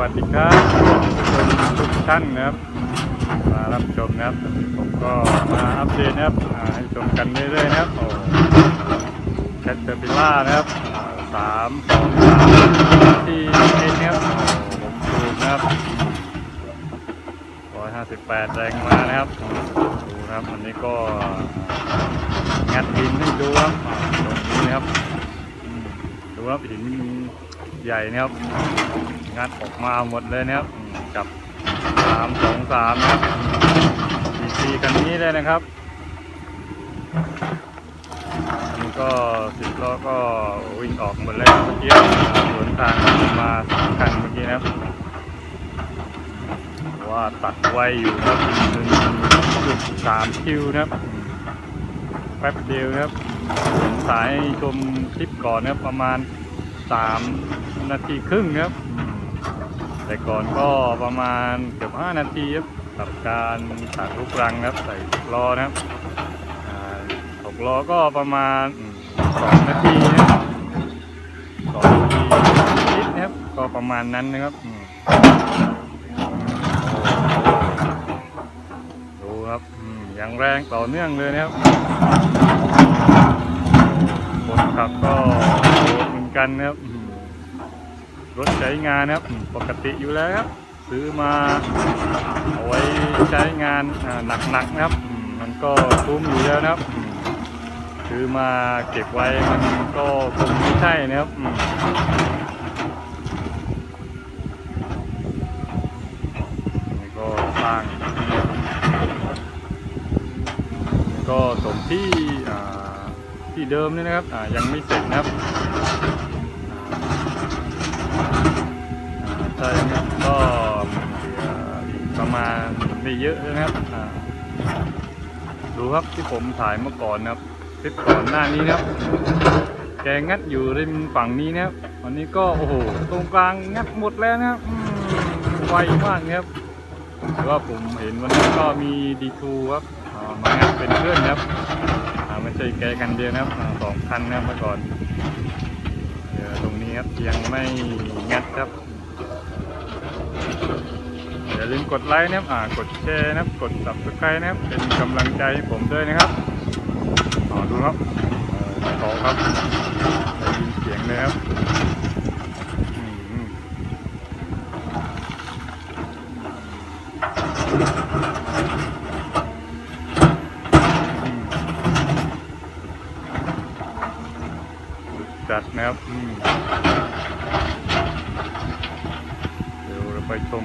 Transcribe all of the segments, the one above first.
วัสดีครับทุกท่านนะครับมารับชมนะครับ ผมก็มาอัปเดตนะครับให้ชมกันเรื่อยๆนะครับโอ้แคทเตอร์พิล่านะครับสามสองสามที่เอ็นนะครับโอ้ผมดูนะครับร้อยห้าสิบแปดแรงมานะครับดูนะครับอันนี้ก็งัดดินให้ดูครับตรงนี้นะครับดูครับหิน ใหญ่นะครับงัดออกมาหมดเลยนะครับกับสามสองสามนะครับดีซีกันนี้เลยนะครับอันนี้ก็สิบล้อก็วิ่งออกหมดเลยเมื่อกี้สวนทางมาสามคันเมื่อกี้นะครับว่าตัดไวอยู่นะครับหนึ่งจุดสามคิวนะครับแป๊บเดียวนะครับสายชมคลิปก่อนนะครับประมาณสาม นาทีครึ่งครับ แต่ก่อนก็ประมาณเกือบห้านาทีครับกับการตัดลูกรังครับ ใส่ล้อนะครับอ่าหกล้อก็ประมาณอืมสองนาทีนะครับสองนาทีนิดนะครับก็ประมาณนั้นนะครับดูครับอย่างแรงต่อเนื่องเลยนะครับคนขับก็โหดเหมือนกันนะครับ รถใช้งานนะครับปกติอยู่แล้วครับ ซื้อมาเอาไว้ใช้งานหนักๆนะครับ มันก็คุ้มอยู่แล้วนะครับซื้อมาเก็บไว้มันก็คงไม่ใช่นะครับก็สร้างก็สมที่ที่เดิมนี่นะครับยังไม่เสร็จนะครับ ใช่ครับก็ประมาณไม่เยอะนะครับดูครับที่ผมถ่ายเมื่อก่อนนะครับคลิปก่อนหน้านี้นะครับ แกงัดอยู่ริมฝั่งนี้นะครับวันนี้ก็โอ้โหตรงกลางงัดหมดแล้วนะครับไวมากนะครับแต่ว่าผมเห็นวันนั้ก็มีดีทูครับมางัดเป็นเพื่อนนะครับไม่ใช่แกกันเดียวนะครับสองคันนะเมื่อก่อน ตรงนี้ครับยังไม่งัดครับอย่าลืมกดไลค์นะครับอ่ากดแชร์นะครับ กด subscribe นะครับ เป็นกำลังใจให้ผมด้วยนะครับอ๋อดูครับเออขอครับได้ยินเสียงเลยครับอืมอืมอืม จัด นะครับเดี๋ยวเราไปชม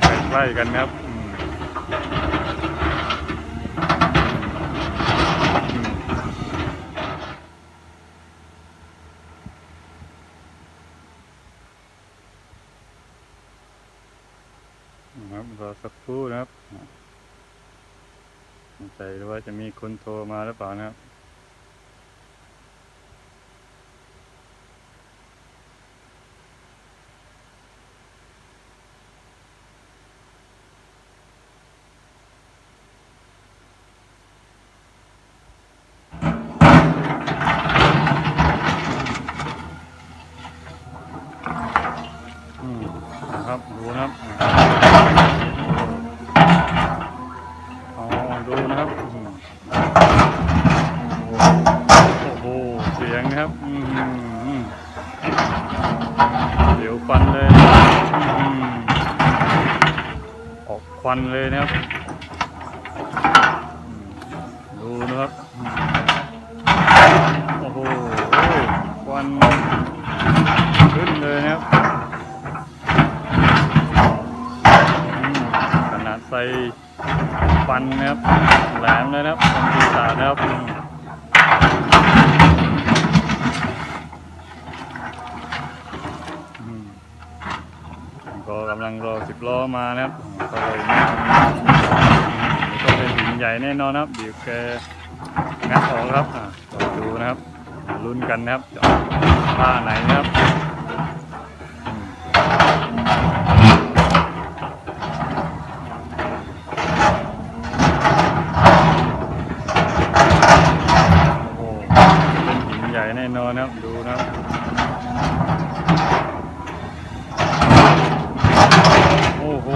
ใกล้ๆกันนะครับนะครับรอสักครู่นะครับไม่ใจว่าจะมีคนโทรมาหรือเปล่านะครับ นะครับดูนะครับอ๋อดูนะครับโอ้โหเสียงนะครับเดี๋ยวควันเลยออกควันเลยนะครับอืมดูนะครับอืมโอ้โหควันขึ้นเลยนะครับ อืมขนาดใส่ ฟันนะครับแหลมเลยนะครับฟันปีศาจนะครับก็กำลังรอสิบล้อมานะครับก็เลยก็เป็นหินใหญ่แน่นอนนะครับเดี๋ยวแกงัดออกครับดูนะครับลุ้นกันนะครับจะออกท่าไหนนะครับ แน่นอนครับ ดูนะโอ้โห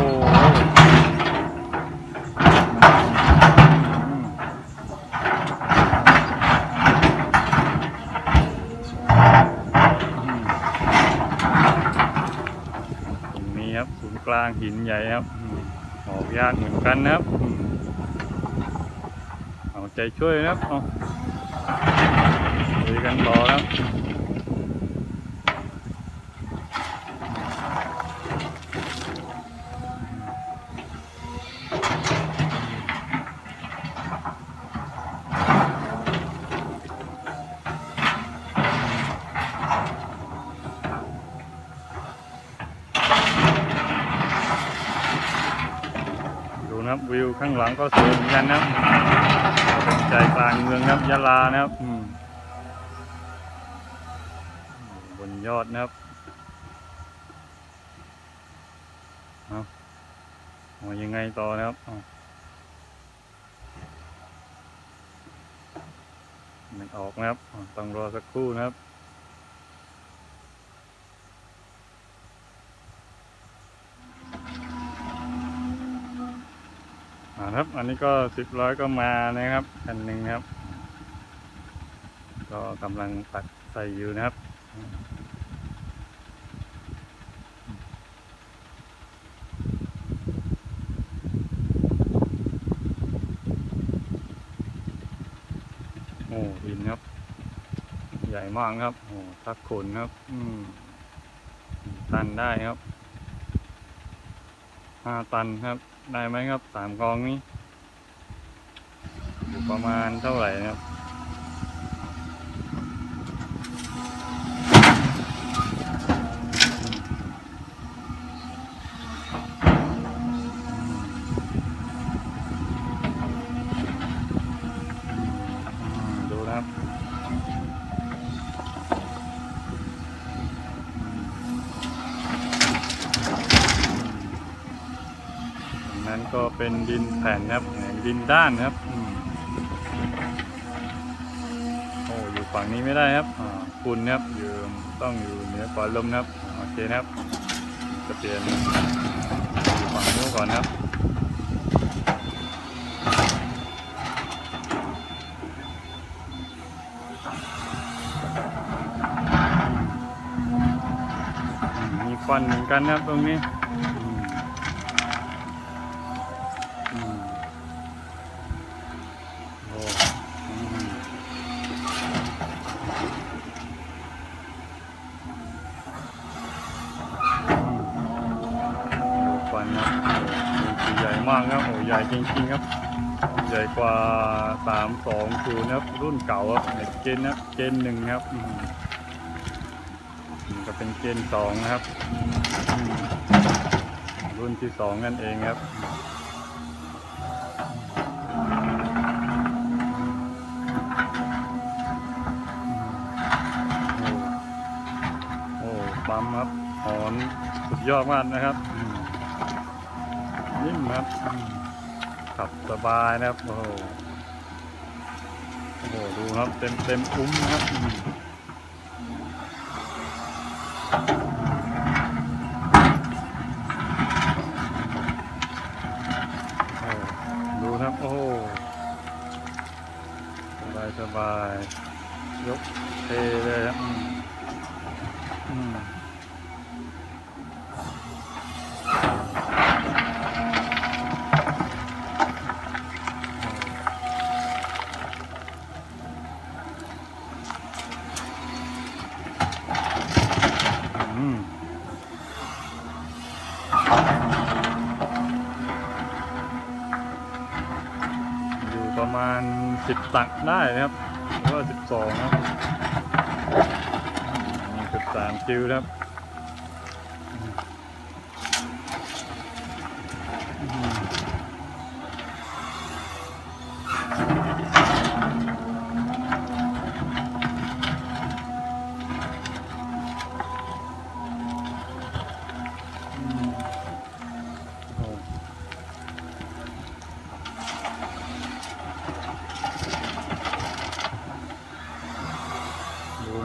นี้ครับศูนย์กลางหินใหญ่ครับออกยากเหมือนกันนะครับ เอาใจช่วยนะครับ กันต่อครับดูนะครับวิวข้างหลังก็สวยเหมือนกันนะครับใจกลางเมืองครับยะลานะครับอืมบน ยอดนะครับเอาเอายังไงต่อนะครับมันออกนะครับ ต้องรอสักครู่นะครับครับ อันนี้ก็สิบร้อยก็มานะครับคันหนึ่งครับ ก็กำลังตัดใส่อยู่นะครับ โอ้หินครับ ใหญ่ มากครับโอ้ทักขนครับ อืมตันได้ครับห้าตันครับ ได้ไหมครับสามกองนี้ อยู่ประมาณเท่าไหร่นะครับ ก็เป็นดินแผ่นนะครับ ดินด้านนะครับอโอ้อยู่ฝั่งนี้ไม่ได้ครับคุณนะครับอยู่ต้องอยู่เหนือก่อนลมนะครับโอเคนะครับ จะเปลี่ยนฝั่งนู้นก่อนครับมีควันเหมือนกันนะครับตรงนี้ มากครับโอ้ใหญ่จริงๆครับ ใหญ่กว่าสามสองศูนครับรุ่นเก่าครับในเกณฑ์นะเกณฑ์หนึ่งครับนี่ก็เป็นเกณฑ์สองนะครับ รุ่นที่สองนั่นเองครับโอ้ปั๊มครับหอนสุดยอดมากนะครับ ครับขับสบายนะครับโอ้โหโอ้โหดูครับเต็มเต็มอุ้มนะครับ สิบตักได้นะครับหรือว่าสิบสองนะครับสามคิวครับ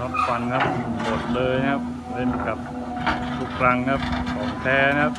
ดูครับฟันครับหมดเลยครับเล่นกับลูกรังครับของแท้นะครับ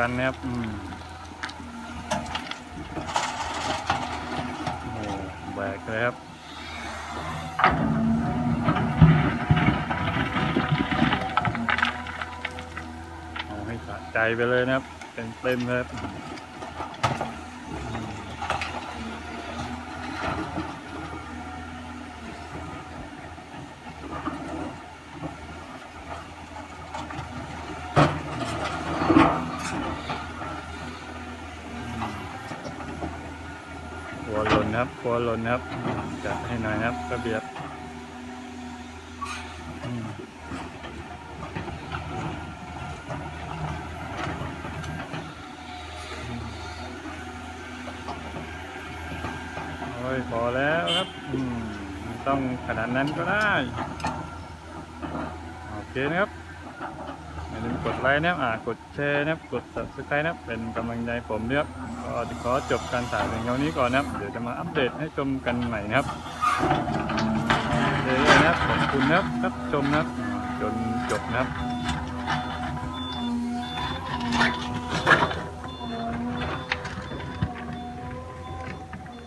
กันนะครับอืมโอ้แบกเลยครับเอาให้สะใจไปเลยนะครับเต็มเต็มครับ หัวหล่นนะครับหัวหล่นนะครับจัดให้หน่อยนะครับระเบียบโอ้ยพอแล้วครับอืมต้องขนาดนั้นก็ได้ โอเคนะครับ อย่าลืมกดไลค์นะครับอ่ากดแชร์นะครับกด subscribe นะครับเป็นกำลังใจผมด้วยครับก็จะขอจบการถ่ายเพียงเท่านี้ก่อนนะครับเดี๋ยวจะมาอัปเดตให้ชมกันใหม่นะครับเดี๋ยวนะครับขอบคุณนะครับรับชมนะครับจนจบนะครับ